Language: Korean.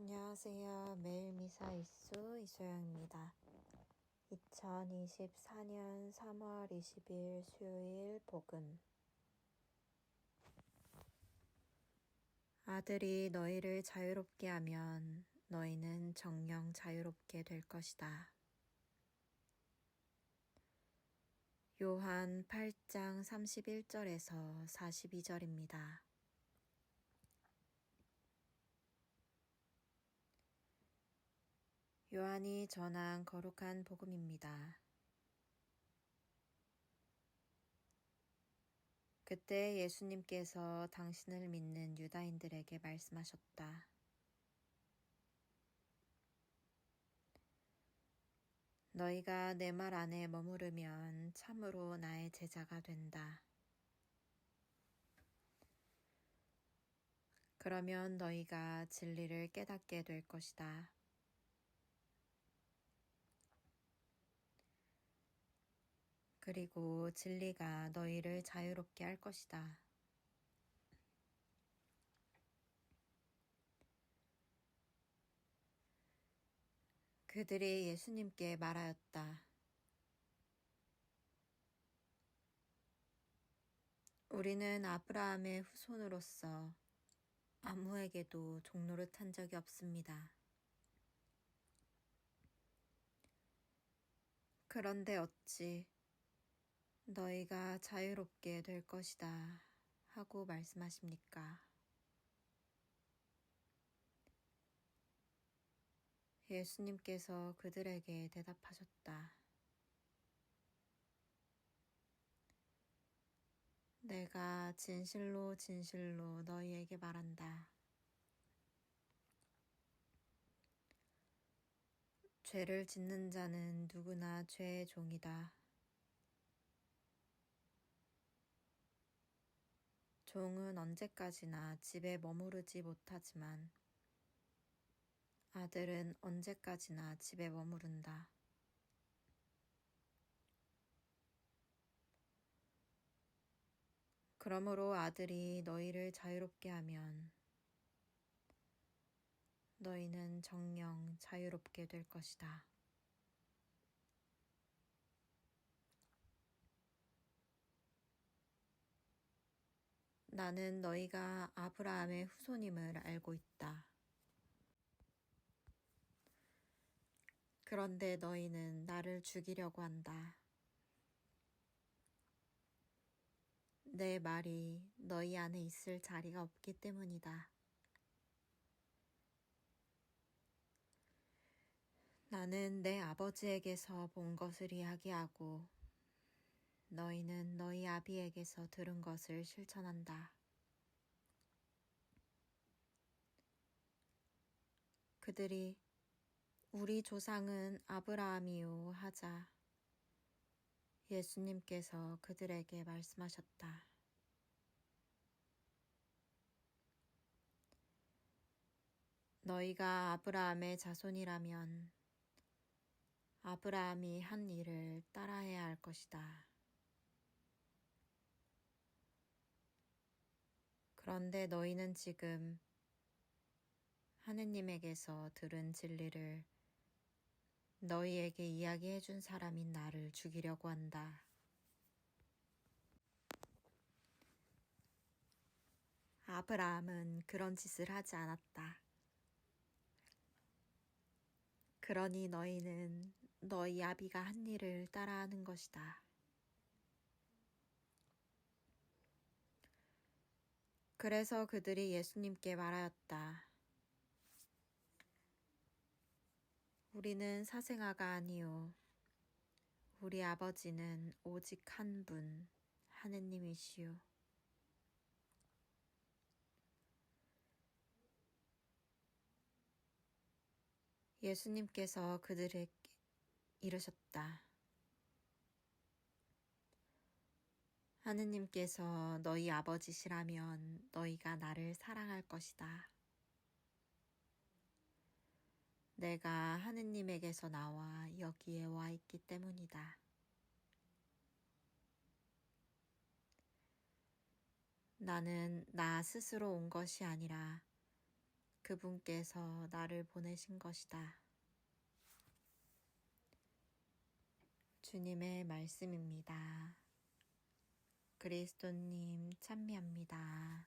안녕하세요. 매일 미사 이수 이소영입니다. 2024년 3월 20일 수요일 복음. 아들이 너희를 자유롭게 하면 너희는 정령 자유롭게 될 것이다. 요한 8장 31절에서 42절입니다. 요한이 전한 거룩한 복음입니다. 그때 예수님께서 당신을 믿는 유다인들에게 말씀하셨다. 너희가 내 말 안에 머무르면 참으로 나의 제자가 된다. 그러면 너희가 진리를 깨닫게 될 것이다. 그리고 진리가 너희를 자유롭게 할 것이다. 그들이 예수님께 말하였다. 우리는 아브라함의 후손으로서 아무에게도 종로를 탄 적이 없습니다. 그런데 어찌 너희가 자유롭게 될 것이다 하고 말씀하십니까? 예수님께서 그들에게 대답하셨다. 내가 진실로 진실로 너희에게 말한다. 죄를 짓는 자는 누구나 죄의 종이다. 종은 언제까지나 집에 머무르지 못하지만 아들은 언제까지나 집에 머무른다. 그러므로 아들이 너희를 자유롭게 하면 너희는 정령 자유롭게 될 것이다. 나는 너희가 아브라함의 후손임을 알고 있다. 그런데 너희는 나를 죽이려고 한다. 내 말이 너희 안에 있을 자리가 없기 때문이다. 나는 내 아버지에게서 본 것을 이야기하고 너희는 너희 아비에게서 들은 것을 실천한다. 그들이 우리 조상은 아브라함이요 하자 예수님께서 그들에게 말씀하셨다. 너희가 아브라함의 자손이라면 아브라함이 한 일을 따라해야 할 것이다. 그런데 너희는 지금 하느님에게서 들은 진리를 너희에게 이야기해 준 사람인 나를 죽이려고 한다. 아브라함은 그런 짓을 하지 않았다. 그러니 너희는 너희 아비가 한 일을 따라하는 것이다. 그래서 그들이 예수님께 말하였다. 우리는 사생아가 아니요. 우리 아버지는 오직 한 분, 하느님이시요. 예수님께서 그들에게 이르셨다. 하느님께서 너희 아버지시라면 너희가 나를 사랑할 것이다. 내가 하느님에게서 나와 여기에 와 있기 때문이다. 나는 나 스스로 온 것이 아니라 그분께서 나를 보내신 것이다. 주님의 말씀입니다. 그리스도님 참미합니다.